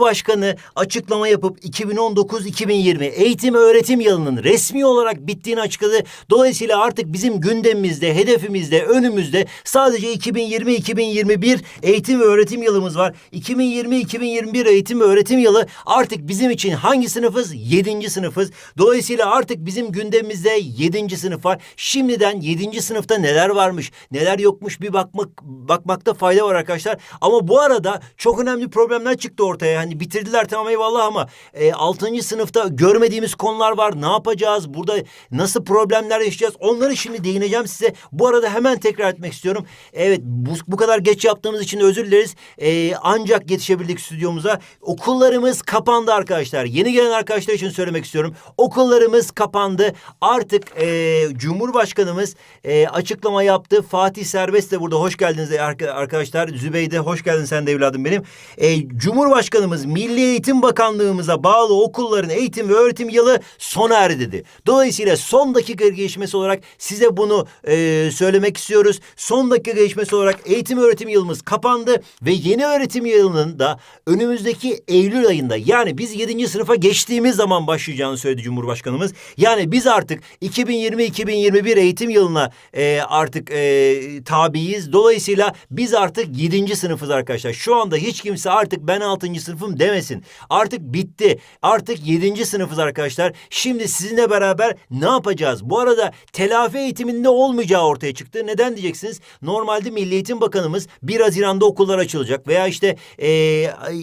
Başkanı açıklama yapıp 2019-2020 eğitim öğretim yılının resmi olarak bittiğini açıkladı. Dolayısıyla artık bizim gündemimizde, hedefimizde, önümüzde sadece 2020-2021 eğitim ve öğretim yılımız var. 2020-2021 eğitim ve öğretim yılı artık bizim için hangi sınıfız? 7. sınıfız. Dolayısıyla artık bizim gündemimizde 7. sınıf var. Şimdiden 7. sınıfta neler varmış, neler yokmuş bir bakmak bakmakta fayda var arkadaşlar. Ama bu arada çok önemli problemler çıktı ortaya. Hani bitirdiler tamam eyvallah ama e, 6. sınıfta görmediğimiz konular var. Ne yapacağız? Burada nasıl problemler yaşayacağız? Onları şimdi değineceğim size. Bu arada hemen tekrar etmek istiyorum. Evet bu, bu kadar geç yaptığımız için özür dileriz. E, ancak yetişebildik stüdyomuza. Okullarımız kapandı arkadaşlar. Yeni gelen arkadaşlar için söylemek istiyorum. Okullarımız kapandı. Artık e, Cumhurbaşkanımız e, açıklama yaptı. Fatih Serbest de burada. Hoş geldiniz arka- arkadaşlar. Zübeyde hoş geldin sen de evladım benim. E, Cumhurbaşkanımız Milli Eğitim Bakanlığımıza bağlı okulların eğitim ve öğretim yılı sona erdi dedi. Dolayısıyla son dakika gelişmesi olarak size bunu e, söylemek istiyoruz. Son dakika gelişmesi olarak eğitim öğretim yılımız kapandı ve yeni öğretim yılının da önümüzdeki Eylül ayında yani biz 7. sınıfa geçtiğimiz zaman başlayacağını söyledi Cumhurbaşkanımız. Yani biz artık 2020-2021 eğitim yılına e, artık e, tabiiz. Dolayısıyla biz artık 7. sınıfız arkadaşlar. Şu anda hiç kimse artık ben 6. sınıfım demesin. Artık bitti. Artık 7. sınıfız arkadaşlar. Şimdi sizinle beraber ne yapacağız? Bu arada telafi eğitiminde olmayacağı ortaya çıktı. Neden diyeceksiniz? Normalde Milli Eğitim Bakanımız 1 Haziran'da okullar açılacak veya işte e,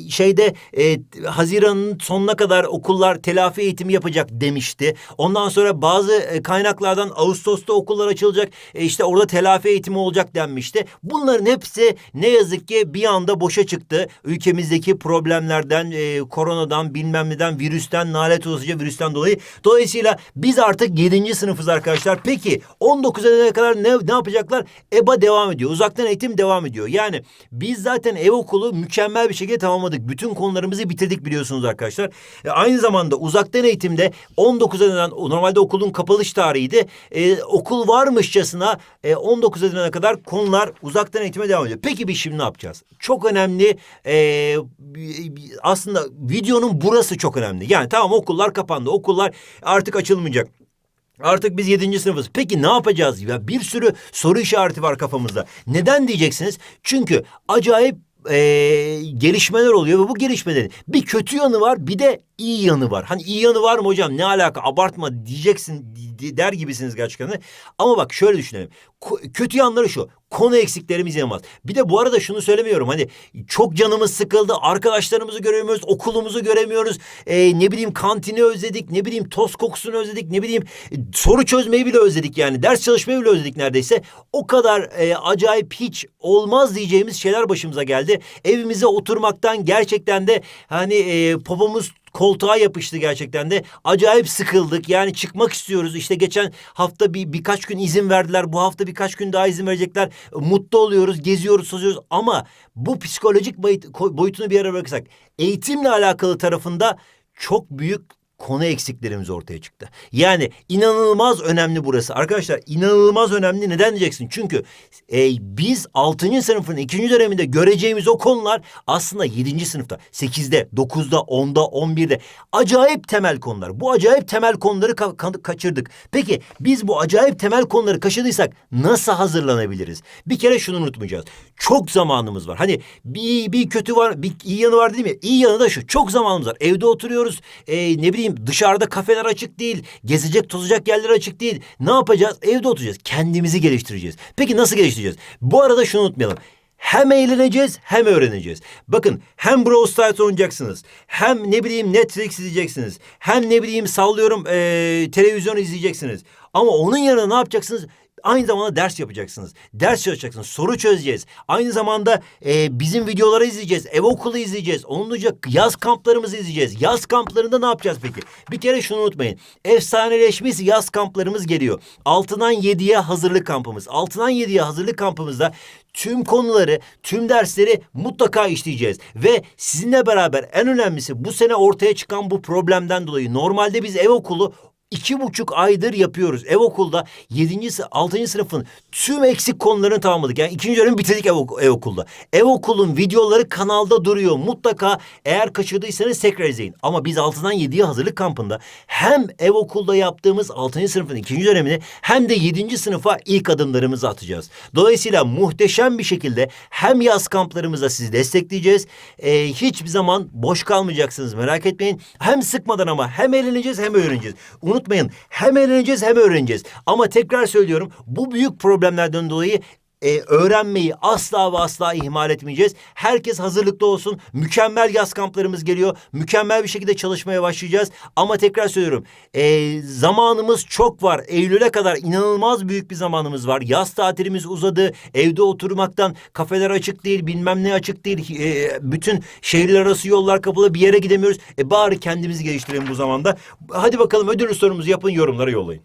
şeyde e, Haziran'ın sonuna kadar okullar telafi eğitimi yapacak demişti. Ondan sonra bazı e, kaynaklardan Ağustos'ta okullar açılacak. E, işte orada telafi eğitimi olacak denmişti. Bunların hepsi ne yazık ki bir anda boşa çıktı. Ülkemizdeki problemlerden, e, koronadan, bilmem neden, virüsten, nalet olasıca virüsten dolayı. Dolayısıyla biz artık 7. sınıfız arkadaşlar. Peki 19 Eylül'e kadar ne, ne yapacaklar? EBA devam ediyor. Uzaktan eğitim devam ediyor. Yani biz zaten ev okulu mükemmel bir şekilde tamamladık. Bütün konularımızı bitirdik biliyorsunuz arkadaşlar. E, aynı zamanda uzaktan eğitimde 19 Haziran normalde okulun kapanış tarihiydi. E, okul varmışçasına e, 19 Haziran'a kadar konular uzaktan eğitime devam ediyor. Peki biz şimdi ne yapacağız? Çok önemli e, aslında videonun burası çok önemli. Yani tamam okullar kapandı. Okullar artık açılmayacak. Artık biz yedinci sınıfız. Peki ne yapacağız? Ya bir sürü soru işareti var kafamızda. Neden diyeceksiniz? Çünkü acayip eee, gelişmeler oluyor ve bu gelişmelerin bir kötü yanı var bir de iyi yanı var. Hani iyi yanı var mı hocam ne alaka abartma diyeceksin di- der gibisiniz gerçekten. Ama bak şöyle düşünelim. Kötü yanları şu. Konu eksiklerimiz inanılmaz. Bir de bu arada şunu söylemiyorum. Hani çok canımız sıkıldı. Arkadaşlarımızı göremiyoruz. Okulumuzu göremiyoruz. Ee, ne bileyim kantini özledik. Ne bileyim toz kokusunu özledik. Ne bileyim e, soru çözmeyi bile özledik yani. Ders çalışmayı bile özledik neredeyse. O kadar e, acayip hiç olmaz diyeceğimiz şeyler başımıza geldi. Evimize oturmaktan gerçekten de hani e, popomuz koltuğa yapıştı gerçekten de. Acayip sıkıldık. Yani çıkmak istiyoruz. İşte geçen hafta bir birkaç gün izin verdiler. Bu hafta birkaç gün daha izin verecekler. Mutlu oluyoruz, geziyoruz, sozuyoruz ama bu psikolojik boyut- ko- boyutunu bir yere bırakırsak eğitimle alakalı tarafında çok büyük konu eksiklerimiz ortaya çıktı. Yani inanılmaz önemli burası. Arkadaşlar inanılmaz önemli. Neden diyeceksin? Çünkü e, biz 6. sınıfın 2. döneminde göreceğimiz o konular aslında 7. sınıfta, 8'de, 9'da, 10'da, 11'de acayip temel konular. Bu acayip temel konuları ka- ka- kaçırdık. Peki biz bu acayip temel konuları kaçırdıysak nasıl hazırlanabiliriz? Bir kere şunu unutmayacağız. Çok zamanımız var. Hani bir, bir kötü var, bir iyi yanı var değil mi? İyi yanı da şu. Çok zamanımız var. Evde oturuyoruz. E, ne bileyim dışarıda kafeler açık değil. Gezecek tozacak yerler açık değil. Ne yapacağız? Evde oturacağız. Kendimizi geliştireceğiz. Peki nasıl geliştireceğiz? Bu arada şunu unutmayalım. Hem eğleneceğiz hem öğreneceğiz. Bakın hem Brawl Stars oynayacaksınız. Hem ne bileyim Netflix izleyeceksiniz. Hem ne bileyim sallıyorum eee, televizyon izleyeceksiniz. Ama onun yanına ne yapacaksınız? Aynı zamanda ders yapacaksınız. Ders çalışacaksınız. Soru çözeceğiz. Aynı zamanda e, bizim videoları izleyeceğiz. Ev okulu izleyeceğiz. Onun yaz kamplarımızı izleyeceğiz. Yaz kamplarında ne yapacağız peki? Bir kere şunu unutmayın. Efsaneleşmiş yaz kamplarımız geliyor. 6'dan 7'ye hazırlık kampımız. 6'dan 7'ye hazırlık kampımızda tüm konuları, tüm dersleri mutlaka işleyeceğiz. Ve sizinle beraber en önemlisi bu sene ortaya çıkan bu problemden dolayı normalde biz ev okulu iki buçuk aydır yapıyoruz. Ev okulda yedinci, altıncı sınıfın tüm eksik konularını tamamladık. Yani ikinci dönemi bitirdik ev, ev okulda. Ev okulun videoları kanalda duruyor. Mutlaka eğer kaçırdıysanız tekrar izleyin. Ama biz 6'dan 7'ye hazırlık kampında hem ev okulda yaptığımız 6. sınıfın ikinci dönemini hem de 7. sınıfa ilk adımlarımızı atacağız. Dolayısıyla muhteşem bir şekilde hem yaz kamplarımızda sizi destekleyeceğiz. Ee, hiçbir zaman boş kalmayacaksınız merak etmeyin. Hem sıkmadan ama hem eğleneceğiz hem öğreneceğiz. Unutmayın hem eğleneceğiz hem öğreneceğiz. Ama tekrar söylüyorum bu büyük problemlerden dolayı e, öğrenmeyi asla ve asla ihmal etmeyeceğiz. Herkes hazırlıklı olsun. Mükemmel yaz kamplarımız geliyor. Mükemmel bir şekilde çalışmaya başlayacağız. Ama tekrar söylüyorum. e, zamanımız çok var. Eylül'e kadar inanılmaz büyük bir zamanımız var. Yaz tatilimiz uzadı. Evde oturmaktan kafeler açık değil, bilmem ne açık değil. E, bütün şehirler arası yollar kapalı. Bir yere gidemiyoruz. E, bari kendimizi geliştirelim bu zamanda. Hadi bakalım ödül sorumuzu yapın yorumlara yollayın.